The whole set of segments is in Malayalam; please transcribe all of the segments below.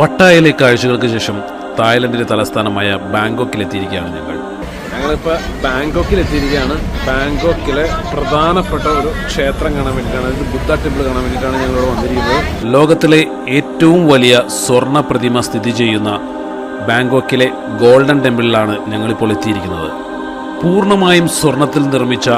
പട്ടായയിലെ കാഴ്ചകൾക്ക് ശേഷം തായ്ലൻഡിന്റെ തലസ്ഥാനമായ ബാങ്കോക്കിൽ എത്തിയിരിക്കുകയാണ് ഞങ്ങൾ. ഞങ്ങളിപ്പോൾ ബാങ്കോക്കിൽ എത്തിയിരിക്കുകയാണ് ബാങ്കോക്കിലെ പ്രധാനപ്പെട്ട ഒരു ക്ഷേത്രം കാണാൻ വേണ്ടിയിട്ടാണ് ബുദ്ധ ടെമ്പിൾ കാണാൻ വേണ്ടിയിട്ടാണ് ഞങ്ങളിവിടെ വന്നിരിക്കുന്നത്. ലോകത്തിലെ ഏറ്റവും വലിയ സ്വർണ പ്രതിമ സ്ഥിതി ചെയ്യുന്ന ബാങ്കോക്കിലെ ഗോൾഡൻ ടെമ്പിളിലാണ് ഞങ്ങളിപ്പോൾ എത്തിയിരിക്കുന്നത്. പൂർണമായും സ്വർണത്തിൽ നിർമ്മിച്ച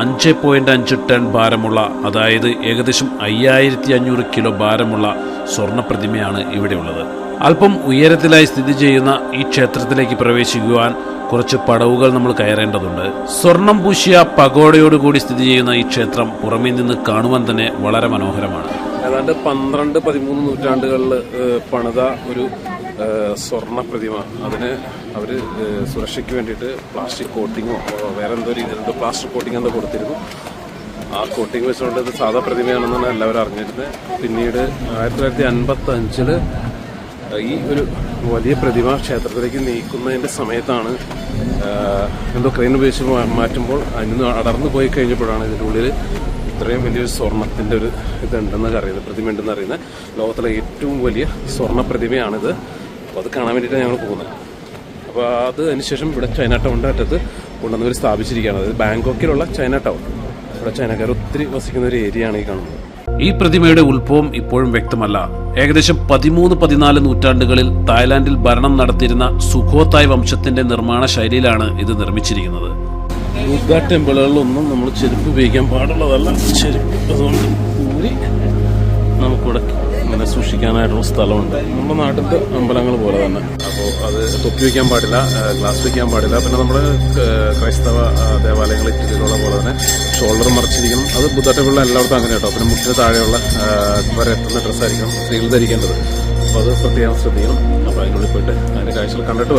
അഞ്ച് പോയിന്റ് അഞ്ച് ടൺ ഭാരമുള്ള അതായത് ഏകദേശം അയ്യായിരത്തി അഞ്ഞൂറ് കിലോ ഭാരമുള്ള സ്വർണ പ്രതിമയാണ് ഇവിടെയുള്ളത് അല്പം ഉയരത്തിലായി സ്ഥിതി ചെയ്യുന്ന ഈ ക്ഷേത്രത്തിലേക്ക് പ്രവേശിക്കുവാൻ കുറച്ച് പടവുകൾ നമ്മൾ കയറേണ്ടതുണ്ട്. സ്വർണം പൂശിയ പകോടയോടുകൂടി സ്ഥിതി ചെയ്യുന്ന ഈ ക്ഷേത്രം പുറമേ നിന്ന് കാണുവാൻ തന്നെ വളരെ മനോഹരമാണ്. ഏതാണ്ട് പന്ത്രണ്ട് പതിമൂന്ന് നൂറ്റാണ്ടുകളിൽ പണിത ഒരു സ്വർണ പ്രതിമ. അതിന് അവർ സുരക്ഷയ്ക്ക് വേണ്ടിയിട്ട് പ്ലാസ്റ്റിക് കോട്ടിങ്ങോ വേറെ എന്തോ രീതിയിലുണ്ട് പ്ലാസ്റ്റിക് കോട്ടിംഗ് എന്തോ കൊടുത്തിരുന്നു. ആ കോട്ടിങ് വെച്ചുകൊണ്ട് ഇത് സാധാ പ്രതിമയാണെന്നാണ് എല്ലാവരും അറിഞ്ഞിരുന്നത്. പിന്നീട് ആയിരത്തി തൊള്ളായിരത്തി അൻപത്തി അഞ്ചിൽ ഈ ഒരു വലിയ പ്രതിമ ക്ഷേത്രത്തിലേക്ക് നീക്കുന്നതിന്റെ സമയത്താണ് എന്തോ ക്രെയിൻ ഉപയോഗിച്ച് മാറ്റുമ്പോൾ അതിന് അടർന്നു പോയി കഴിഞ്ഞപ്പോഴാണ് ഇതിന്റെ ഉള്ളിൽ ഇത്രയും വലിയൊരു സ്വർണത്തിന്റെ ഒരു ഇതുണ്ടെന്ന് അറിയുന്നത് പ്രതിമ ഉണ്ടെന്ന് അറിയുന്നത്. ലോകത്തിലെ ഏറ്റവും വലിയ സ്വർണ പ്രതിമയാണിത്. അപ്പോൾ അത് കാണാൻ വേണ്ടിയിട്ടാണ് ഞങ്ങൾ പോകുന്നത്. അപ്പോൾ അത് അതിനുശേഷം ഇവിടെ ചൈന ടൗണിന്റെ അറ്റത്ത് കൊണ്ടുവന്നവർ സ്ഥാപിച്ചിരിക്കുകയാണ്. അതായത് ബാങ്കോക്കിലുള്ള ചൈന ടൗൺ. ഇവിടെ ചൈനക്കാർ ഒത്തിരി വസിക്കുന്ന ഒരു ഏരിയ ആണ് ഈ കാണുന്നത്. ഈ പ്രതിമയുടെ ഉത്ഭവം ഇപ്പോഴും വ്യക്തമല്ല. ഏകദേശം പതിമൂന്ന് പതിനാല് നൂറ്റാണ്ടുകളിൽ തായ്ലാന്റിൽ ഭരണം നടത്തിയിരുന്ന സുഖോത്തായ് വംശത്തിന്റെ നിർമ്മാണ ശൈലിയിലാണ് ഇത് നിർമ്മിച്ചിരിക്കുന്നത്. ബുദ്ധ ടെമ്പിളുകളിലൊന്നും നമ്മൾ ചെരുപ്പ് ഉപയോഗിക്കാൻ പാടുള്ളതല്ല. ചെരുപ്പ് അതുകൊണ്ട് ഊരി നമുക്കിവിടെ ഇങ്ങനെ സൂക്ഷിക്കാനായിട്ടുള്ള സ്ഥലമുണ്ട്. നമ്മുടെ നാട്ടിലത്തെ അമ്പലങ്ങൾ പോലെ തന്നെ. അപ്പോൾ അത് തൊപ്പി വയ്ക്കാൻ പാടില്ല ഗ്ലാസ് വയ്ക്കാൻ പാടില്ല. പിന്നെ നമ്മുടെ ക്രൈസ്തവ ദേവാലയങ്ങൾ ഇതിലുള്ള പോലെ തന്നെ ഷോൾഡർ മറച്ചിരിക്കണം. അത് ബുദ്ധ ടെമ്പിളിൽ എല്ലായിടത്തും അങ്ങനെ കേട്ടോ. പിന്നെ മുട്ടിന് താഴെയുള്ള വരെ എത്തുന്ന ഡ്രസ്സായിരിക്കണം സ്ത്രീകൾ ധരിക്കേണ്ടത്. പോയിട്ട് കണ്ടിട്ട്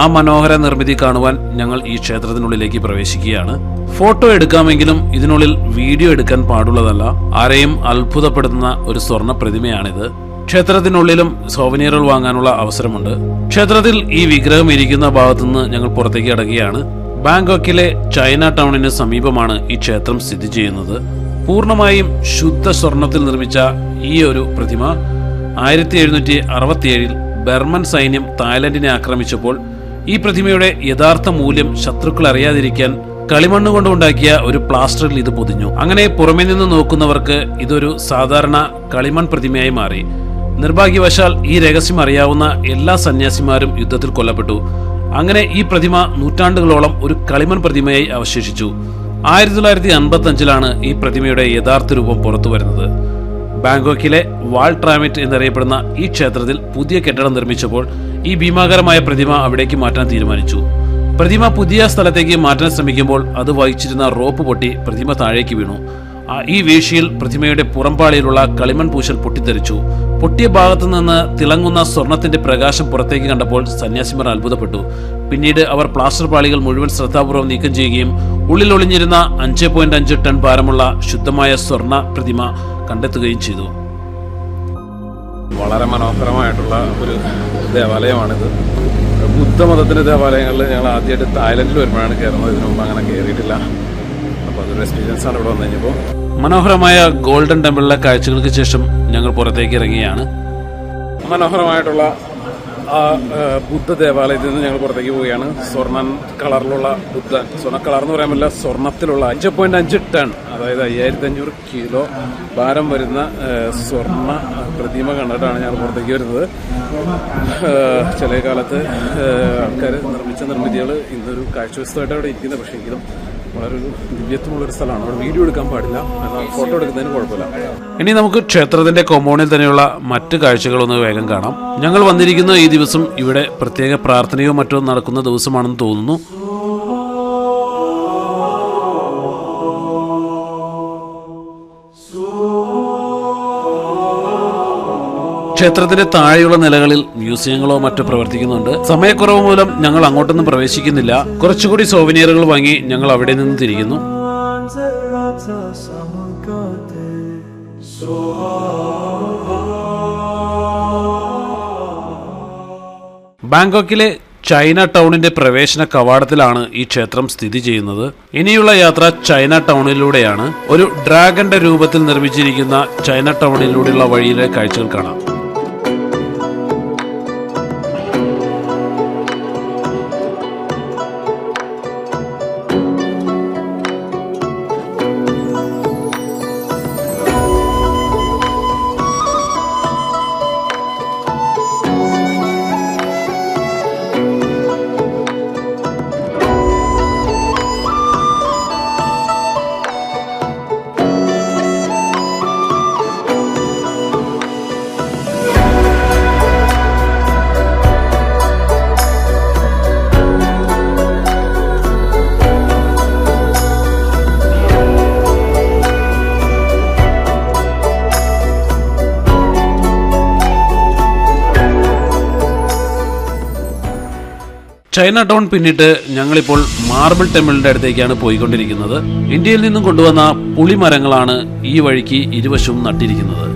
ആ മനോഹര നിർമ്മിതി കാണുവാൻ ഞങ്ങൾ ഈ ക്ഷേത്രത്തിനുള്ളിലേക്ക് പ്രവേശിക്കുകയാണ്. ഫോട്ടോ എടുക്കാമെങ്കിലും ഇതിനുള്ളിൽ വീഡിയോ എടുക്കാൻ പാടുള്ളതല്ല. ആരെയും അത്ഭുതപ്പെടുത്തുന്ന ഒരു സ്വർണ പ്രതിമയാണിത്. ക്ഷേത്രത്തിനുള്ളിലും സോവനിയറുകൾ വാങ്ങാനുള്ള അവസരമുണ്ട്. ക്ഷേത്രത്തിൽ ഈ വിഗ്രഹം ഇരിക്കുന്ന ഭാഗത്തുനിന്ന് ഞങ്ങൾ പുറത്തേക്ക് ഇടങ്ങുകയാണ് ബാങ്കോക്കിലെ ചൈന ടൗണിന് സമീപമാണ് ഈ ക്ഷേത്രം സ്ഥിതി ചെയ്യുന്നത്. പൂർണമായും ശുദ്ധ സ്വർണത്തിൽ നിർമ്മിച്ച ഈ ഒരു പ്രതിമ ആയിരത്തി എഴുന്നൂറ്റി അറുപത്തിയേഴിൽ ബർമൻ സൈന്യം തായ്ലൻഡിനെ ആക്രമിച്ചപ്പോൾ ഈ പ്രതിമയുടെ യഥാർത്ഥ മൂല്യം ശത്രുക്കൾ അറിയാതിരിക്കാൻ കളിമണ്ണ് കൊണ്ടുണ്ടാക്കിയ ഒരു പ്ലാസ്റ്ററിൽ ഇത് പൊതിഞ്ഞു. അങ്ങനെ പുറമെ നിന്ന് നോക്കുന്നവർക്ക് ഇതൊരു സാധാരണ കളിമൺ പ്രതിമയായി മാറി. നിർഭാഗ്യവശാൽ ഈ രഹസ്യം അറിയാവുന്ന എല്ലാ സന്യാസിമാരും യുദ്ധത്തിൽ കൊല്ലപ്പെട്ടു. അങ്ങനെ ഈ പ്രതിമ നൂറ്റാണ്ടുകളോളം ഒരു കളിമൺ പ്രതിമയായി അവശേഷിച്ചു. ആയിരത്തി തൊള്ളായിരത്തി അൻപത്തി അഞ്ചിലാണ് ഈ പ്രതിമയുടെ യഥാർത്ഥ രൂപം പുറത്തു വരുന്നത് ബാങ്കോക്കിലെ വാൾ ട്രാമിറ്റ് എന്നറിയപ്പെടുന്ന ഈ ക്ഷേത്രത്തിൽ പുതിയ കെട്ടിടം നിർമ്മിച്ചപ്പോൾ ഈ ഭീമാകരമായ പ്രതിമ അവിടേക്ക് മാറ്റാൻ തീരുമാനിച്ചു. പ്രതിമ പുതിയ സ്ഥലത്തേക്ക് മാറ്റാൻ ശ്രമിക്കുമ്പോൾ അത് വഹിച്ചിരുന്ന റോപ്പ് പൊട്ടി പ്രതിമ താഴേക്ക് വീണു. ഈ വീഴ്ചയിൽ പ്രതിമയുടെ പുറംപാളിയിലുള്ള കളിമൺ പൂശൽ പൊട്ടിത്തെറിച്ചു. പൊട്ടിയ ഭാഗത്തു നിന്ന് തിളങ്ങുന്ന സ്വർണത്തിന്റെ പ്രകാശം പുറത്തേക്ക് കണ്ടപ്പോൾ സന്യാസിമാർ അത്ഭുതപ്പെട്ടു. പിന്നീട് അവർ പ്ലാസ്റ്റർ പാളികൾ മുഴുവൻ ശ്രദ്ധാപൂർവം നീക്കം ചെയ്യുകയും ഉള്ളിൽ ഒളിഞ്ഞിരുന്ന അഞ്ച് പോയിന്റ് അഞ്ച് ടൺ ഭാരമുള്ള ശുദ്ധമായ സ്വർണ പ്രതിമ കണ്ടെത്തുകയും ചെയ്തു. വളരെ മനോഹരമായിട്ടുള്ള ഒരു ദേവാലയമാണിത്. ബുദ്ധമതത്തിന്റെ ദേവാലയങ്ങളിൽ ഞങ്ങൾ ആദ്യമായിട്ട് തായ്ലൻഡിൽ വരുമ്പോഴാണ് കയറുന്നത്. ഇതിനു മുമ്പ് അങ്ങനെ കയറിയിട്ടില്ല. അപ്പോൾ അതൊരു എക്സ്പീരിയൻസ് ആണ് ഇവിടെ വന്നു കഴിഞ്ഞപ്പോൾ. മനോഹരമായ ഗോൾഡൻ ടെമ്പിളിലെ കാഴ്ചകൾക്ക് ശേഷം ഞങ്ങൾ പുറത്തേക്ക് ഇറങ്ങിയാണ്. മനോഹരമായിട്ടുള്ള ആ ബുദ്ധ ദേവാലയത്തിൽ നിന്ന് ഞങ്ങൾ പുറത്തേക്ക് പോവുകയാണ്. സ്വർണ കളറിലുള്ള ബുദ്ധ സ്വർണ കളർ എന്ന് പറയാൻ പറ്റില്ല സ്വർണത്തിലുള്ള അഞ്ച് പോയിന്റ് അഞ്ച് ടൺ അതായത് അയ്യായിരത്തി അഞ്ഞൂറ് കിലോ ഭാരം വരുന്ന സ്വർണ പ്രതിമ കണ്ടിട്ടാണ് ഞങ്ങൾ പുറത്തേക്ക് വരുന്നത്. ചില കാലത്ത് ആൾക്കാർ നിർമ്മിച്ച നിർമ്മിതികൾ ഇന്നൊരു കാഴ്ചവസ്തുവായിട്ട് അവിടെ ഇരിക്കുന്നത്. പക്ഷേ എങ്കിലും വളരെ ദിവ്യത്വമുള്ളൊരു സ്ഥലമാണ്. അവിടെ വീഡിയോ എടുക്കാൻ പാടില്ല. ഫോട്ടോ എടുക്കുന്നതിന് കുഴപ്പമില്ല. ഇനി നമുക്ക് ക്ഷേത്രത്തിന്റെ കൊമോണിൽ തന്നെയുള്ള മറ്റ് കാഴ്ചകളൊന്ന് വേഗം കാണാം. ഞങ്ങൾ വന്നിരിക്കുന്ന ഈ ദിവസം ഇവിടെ പ്രത്യേക പ്രാർത്ഥനയോ മറ്റോ നടക്കുന്ന ദിവസമാണെന്ന് തോന്നുന്നു. ക്ഷേത്രത്തിന്റെ താഴെയുള്ള നിലകളിൽ മ്യൂസിയങ്ങളോ മറ്റോ പ്രവർത്തിക്കുന്നുണ്ട്. സമയക്കുറവ് മൂലം ഞങ്ങൾ അങ്ങോട്ടൊന്നും പ്രവേശിക്കുന്നില്ല. കുറച്ചുകൂടി സോവനിയറുകൾ വാങ്ങി ഞങ്ങൾ അവിടെ നിന്ന് തിരിക്കുന്നു ബാങ്കോക്കിലെ ചൈന ടൗണിന്റെ പ്രവേശന കവാടത്തിലാണ് ഈ ക്ഷേത്രം സ്ഥിതി ചെയ്യുന്നത്. ഇനിയുള്ള യാത്ര ചൈന ടൗണിലൂടെയാണ്. ഒരു ഡ്രാഗന്റെ രൂപത്തിൽ നിർമ്മിച്ചിരിക്കുന്ന ചൈന ടൗണിലൂടെയുള്ള വഴിയിലെ കാഴ്ചകൾ കാണാം. ചൈന ടൗൺ പിന്നിട്ട് ഞങ്ങളിപ്പോൾ മാർബിൾ ടെമ്പിളിന്റെ അടുത്തേക്കാണ് പോയിക്കൊണ്ടിരിക്കുന്നത്. ഇന്ത്യയിൽ നിന്നും കൊണ്ടുവന്ന പുളിമരങ്ങളാണ് ഈ വഴിക്ക് ഇരുവശവും നട്ടിരിക്കുന്നത്.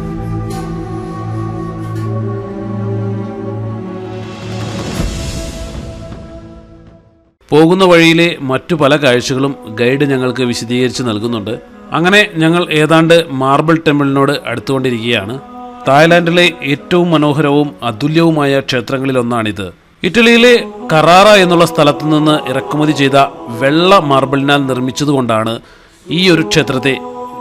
പോകുന്ന വഴിയിലെ മറ്റു പല കാഴ്ചകളും ഗൈഡ് ഞങ്ങൾക്ക് വിശദീകരിച്ച് നൽകുന്നുണ്ട്. അങ്ങനെ ഞങ്ങൾ ഏതാണ്ട് മാർബിൾ ടെമ്പിളിനോട് അടുത്തുകൊണ്ടിരിക്കുകയാണ്. തായ്ലാന്റിലെ ഏറ്റവും മനോഹരവും അതുല്യവുമായ ക്ഷേത്രങ്ങളിലൊന്നാണിത്. ഇറ്റലിയിലെ കറാറ എന്നുള്ള സ്ഥലത്ത് നിന്ന് ഇറക്കുമതി ചെയ്ത വെള്ള മാർബിളിനാൽ നിർമ്മിച്ചതുകൊണ്ടാണ് ഈ ഒരു ക്ഷേത്രത്തെ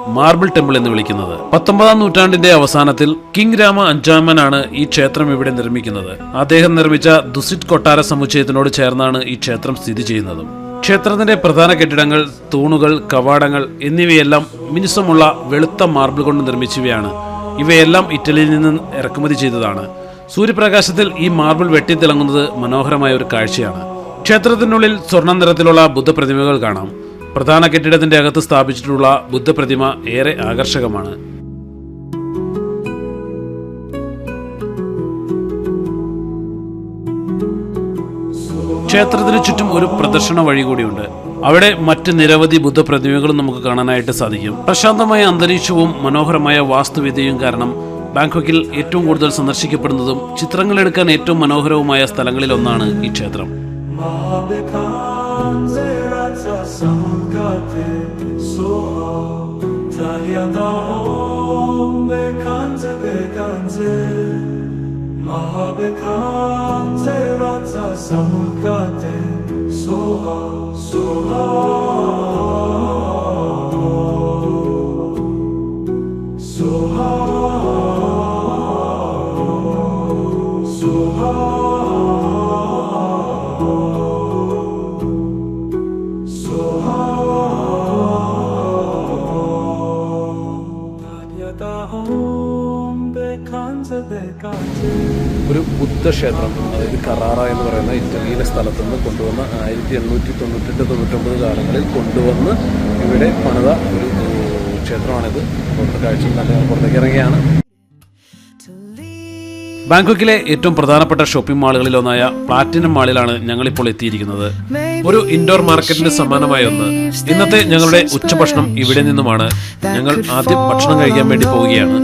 മാർബിൾ ടെമ്പിൾ എന്ന് വിളിക്കുന്നത്. പത്തൊമ്പതാം നൂറ്റാണ്ടിന്റെ അവസാനത്തിൽ കിങ് രാമ അഞ്ചാമനാണ് ഈ ക്ഷേത്രം ഇവിടെ നിർമ്മിക്കുന്നത്. അദ്ദേഹം നിർമ്മിച്ച ദുസിറ്റ് കൊട്ടാര സമുച്ചയത്തിനോട് ചേർന്നാണ് ഈ ക്ഷേത്രം സ്ഥിതി ചെയ്യുന്നതും. ക്ഷേത്രത്തിന്റെ പ്രധാന കെട്ടിടങ്ങൾ തൂണുകൾ കവാടങ്ങൾ എന്നിവയെല്ലാം മിനുസമുള്ള വെളുത്ത മാർബിൾ കൊണ്ട് നിർമ്മിച്ചവയാണ്. ഇവയെല്ലാം ഇറ്റലിയിൽ നിന്ന് ഇറക്കുമതി ചെയ്തതാണ്. സൂര്യപ്രകാശത്തിൽ ഈ മാർബിൾ വെട്ടിത്തിളങ്ങുന്നത് മനോഹരമായ ഒരു കാഴ്ചയാണ്. ക്ഷേത്രത്തിനുള്ളിൽ സ്വർണ നിറത്തിലുള്ള ബുദ്ധപ്രതിമകൾ കാണാം. പ്രധാന കെട്ടിടത്തിന്റെ അകത്ത് സ്ഥാപിച്ചിട്ടുള്ള ബുദ്ധപ്രതിമ ഏറെ ആകർഷകമാണ്. ക്ഷേത്രത്തിന് ചുറ്റും ഒരു പ്രദർശന വഴി കൂടിയുണ്ട്. അവിടെ മറ്റ് നിരവധി ബുദ്ധപ്രതിമകളും നമുക്ക് കാണാനായിട്ട് സാധിക്കും. പ്രശാന്തമായ അന്തരീക്ഷവും മനോഹരമായ വാസ്തുവിദ്യയും കാരണം ബാങ്കോക്കിൽ ഏറ്റവും കൂടുതൽ സന്ദർശിക്കപ്പെടുന്നതും ചിത്രങ്ങൾ എടുക്കാൻ ഏറ്റവും മനോഹരവുമായ സ്ഥലങ്ങളിൽ ഒന്നാണ് ഈ ക്ഷേത്രം. സോഹ സോഹ ഒരു ബുദ്ധക്ഷേത്രം അതായത് കറാറ എന്ന് പറയുന്ന ഇറ്റലിയിലെ സ്ഥലത്ത് നിന്ന് കൊണ്ടുവന്ന ആയിരത്തി എണ്ണൂറ്റി തൊണ്ണൂറ്റെട്ട് തൊണ്ണൂറ്റൊമ്പത് കാലങ്ങളിൽ കൊണ്ടുവന്ന് ഇവിടെ പണിത ഒരു ക്ഷേത്രമാണിത്. പുറത്തെ നല്ല പുറത്തേക്ക് ഇറങ്ങിയാണ്. ബാങ്കോക്കിലെ ഏറ്റവും പ്രധാനപ്പെട്ട ഷോപ്പിംഗ് മാളുകളിൽ ഒന്നായ പ്ലാറ്റിനം മാളിലാണ് ഞങ്ങൾ ഇപ്പോൾ എത്തിയിരിക്കുന്നത്. ഒരു ഇൻഡോർ മാർക്കറ്റിന് സമാനമായ ഒന്ന്. ഇന്നത്തെ ഞങ്ങളുടെ ഉച്ചഭക്ഷണം ഇവിടെ നിന്നുമാണ്. ഞങ്ങൾ ആദ്യം ഭക്ഷണം കഴിക്കാൻ വേണ്ടി പോവുകയാണ്.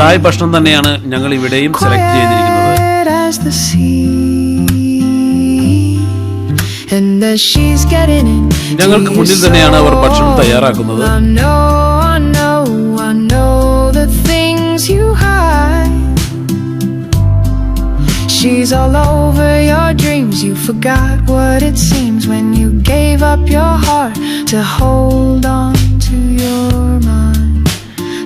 തായ് ഭക്ഷണം തന്നെയാണ് ഞങ്ങൾ ഇവിടെയും സെലക്ട് ചെയ്തിരിക്കുന്നത്. ഞങ്ങൾക്ക് മുന്നിൽ തന്നെയാണ് അവർ ഭക്ഷണം തയ്യാറാക്കുന്നത്. Forgot what it seems when you gave up your heart to hold on to your mind.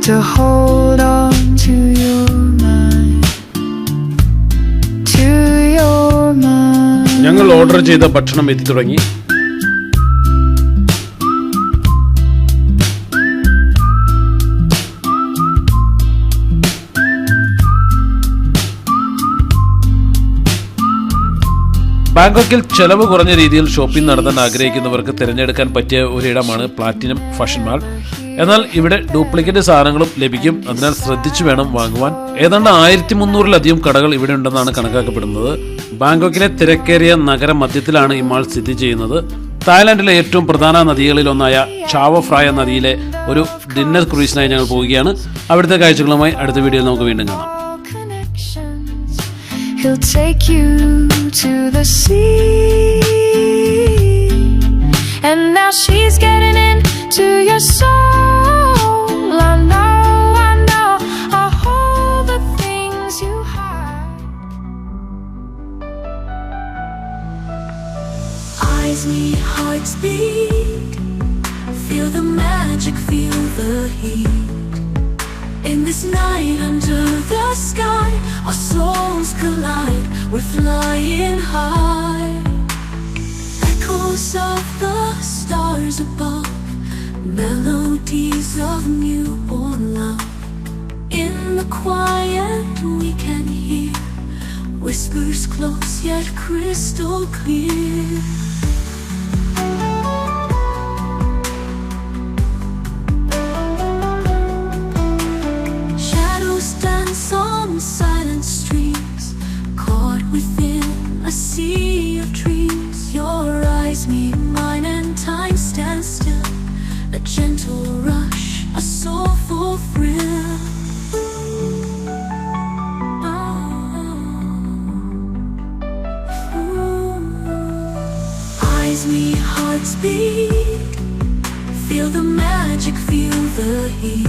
To hold on to your mind. To your mind. ഞങ്ങൾ ഓർഡർ ചെയ്ത ഭക്ഷണം എത്തി തുടങ്ങി ബാങ്കോക്കിൽ ചെലവ് കുറഞ്ഞ രീതിയിൽ ഷോപ്പിംഗ് നടത്താൻ ആഗ്രഹിക്കുന്നവർക്ക് തിരഞ്ഞെടുക്കാൻ പറ്റിയ ഒരിടമാണ് പ്ലാറ്റിനം ഫാഷൻ മാൾ. എന്നാൽ ഇവിടെ ഡ്യൂപ്ലിക്കേറ്റ് സാധനങ്ങളും ലഭിക്കും. അതിനാൽ ശ്രദ്ധിച്ചു വേണം വാങ്ങുവാൻ. ഏതാണ്ട് ആയിരത്തി മുന്നൂറിലധികം കടകൾ ഇവിടെ ഉണ്ടെന്നാണ് കണക്കാക്കപ്പെടുന്നത്. ബാങ്കോക്കിലെ തിരക്കേറിയ നഗര മധ്യത്തിലാണ് ഈ മാൾ സ്ഥിതി ചെയ്യുന്നത്. തായ്ലാന്റിലെ ഏറ്റവും പ്രധാന നദികളിൽ ഒന്നായ ചാവോ ഫ്രായ നദിയിലെ ഒരു ഡിന്നർ ക്രൂസിനായി ഞങ്ങൾ പോവുകയാണ്. അവിടുത്തെ കാഴ്ചകളുമായി അടുത്ത വീഡിയോയിൽ നമുക്ക് വീണ്ടും കാണാം. He'll take you to the sea. And now she's getting into your soul. Our souls collide. We're flying high. Echoes of the stars above, melodies of newborn love. In the quiet, we can hear whispers close yet crystal clear. Beat. Feel the magic, feel the heat.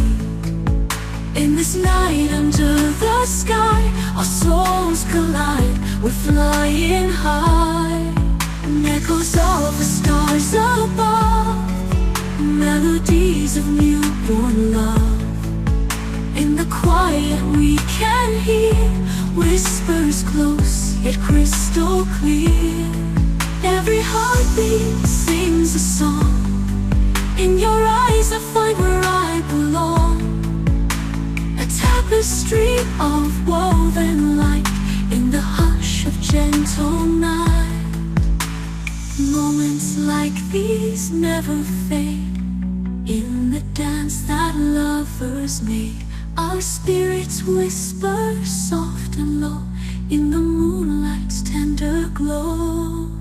In this night under the sky, our souls collide. We're flying high. Echoes of the stars above, melodies of newborn love. In the quiet, we can hear whispers close yet crystal clear. Every heartbeat sings a song. In your eyes, I find where I belong. A tapestry of woven light in the hush of gentle night. Moments like these never fade. In the dance that lovers make our spirits whisper soft and low in the moonlight's tender glow.